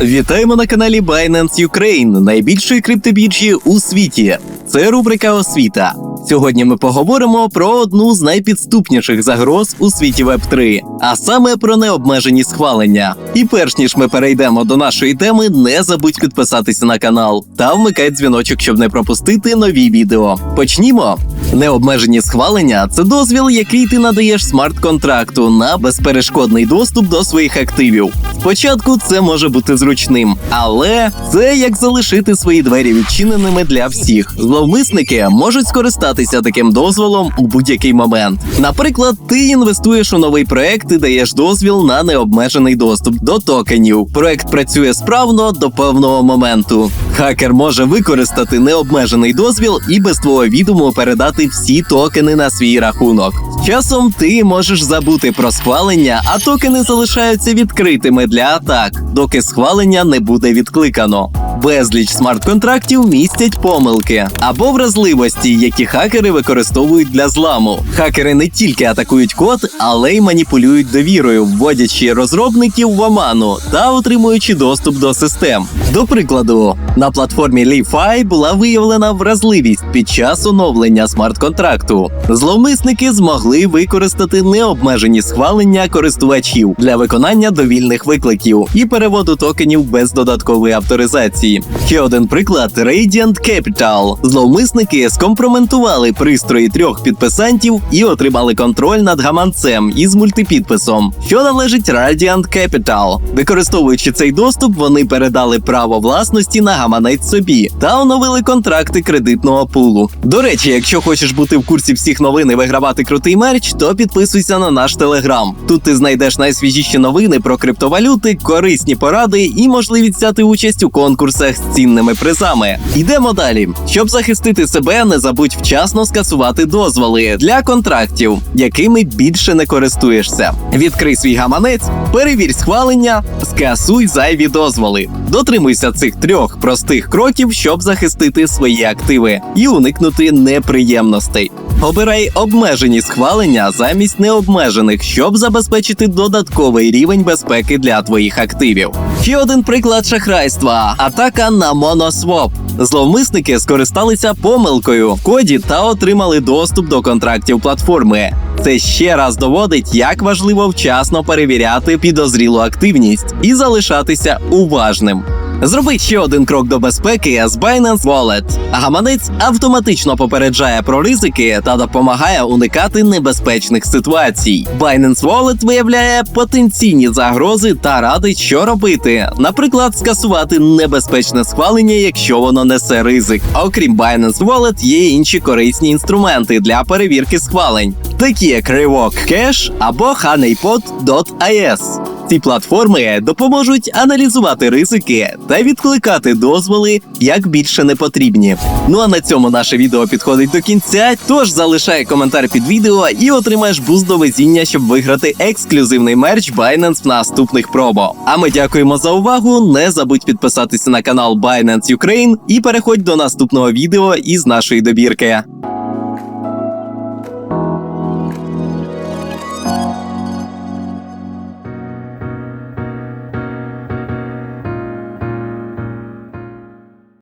Вітаємо на каналі Binance Ukraine, найбільшої криптобіржі у світі. Це рубрика Освіта. Сьогодні ми поговоримо про одну з найпідступніших загроз у світі Web3, а саме про необмежені схвалення. І перш ніж ми перейдемо до нашої теми, не забудь підписатися на канал та вмикай дзвіночок, щоб не пропустити нові відео. Почнімо. Необмежені схвалення це дозвіл, який ти надаєш смарт-контракту на безперешкодний доступ до своїх активів. Спочатку це може бути зручним, але це як залишити свої двері відчиненими для всіх. Зловмисники можуть скористатися таким дозволом у будь-який момент. Наприклад, ти інвестуєш у новий проект і даєш дозвіл на необмежений доступ до токенів. Проект працює справно до певного моменту. Хакер може використати необмежений дозвіл і без твого відому передати всі токени на свій рахунок. Часом ти можеш забути про схвалення, а токени залишаються відкритими для атак, доки схвалення не буде відкликано. Безліч смарт-контрактів містять помилки або вразливості, які хакери використовують для зламу. Хакери не тільки атакують код, але й маніпулюють довірою, вводячи розробників в оману та отримуючи доступ до систем. До прикладу, на платформі LeFi була виявлена вразливість під час оновлення смарт-контракту. Зловмисники змогли використати необмежені схвалення користувачів для виконання довільних викликів і переводу токенів без додаткової авторизації. Ще один приклад: Radiant Capital. Зловмисники скомпроментували пристрої трьох підписантів і отримали контроль над гаманцем із мультипідписом, що належить Radiant Capital. Використовуючи цей доступ, вони передали право власності на гаманець собі та оновили контракти кредитного пулу. До речі, якщо хочеш бути в курсі всіх новин і вигравати крутий мерч, то підписуйся на наш телеграм. Тут ти знайдеш найсвіжіші новини про криптовалюти, корисні поради і можливість взяти участь у конкурсах з цінними призами. Йдемо далі. Щоб захистити себе, не забудь вчасно скасувати дозволи для контрактів, якими більше не користуєшся. Відкрий свій гаманець, перевір схвалення, скасуй зайві дозволи. Дотримуйся цих трьох простих кроків, щоб захистити свої активи і уникнути неприємностей. Обирай обмежені схвалення замість необмежених, щоб забезпечити додатковий рівень безпеки для твоїх активів. Ще один приклад шахрайства: атака на Monoswap. Зловмисники скористалися помилкою в коді та отримали доступ до контрактів платформи. Це ще раз доводить, як важливо вчасно перевіряти підозрілу активність і залишатися уважним. Зроби ще один крок до безпеки з Binance Wallet. Гаманець автоматично попереджає про ризики та допомагає уникати небезпечних ситуацій. Binance Wallet виявляє потенційні загрози та радить, що робити. Наприклад, скасувати небезпечне схвалення, якщо воно несе ризик. Окрім Binance Wallet, є інші корисні інструменти для перевірки схвалень, такі як Revok Cash або honeypot.is. Ці платформи допоможуть аналізувати ризики та відкликати дозволи, як більше не потрібні. Ну а на цьому наше відео підходить до кінця. Тож залишай коментар під відео і отримаєш буст до везіння, щоб виграти ексклюзивний мерч Binance в наступних пробо. А ми дякуємо за увагу. Не забудь підписатися на канал Binance Ukraine і переходь до наступного відео із нашої добірки.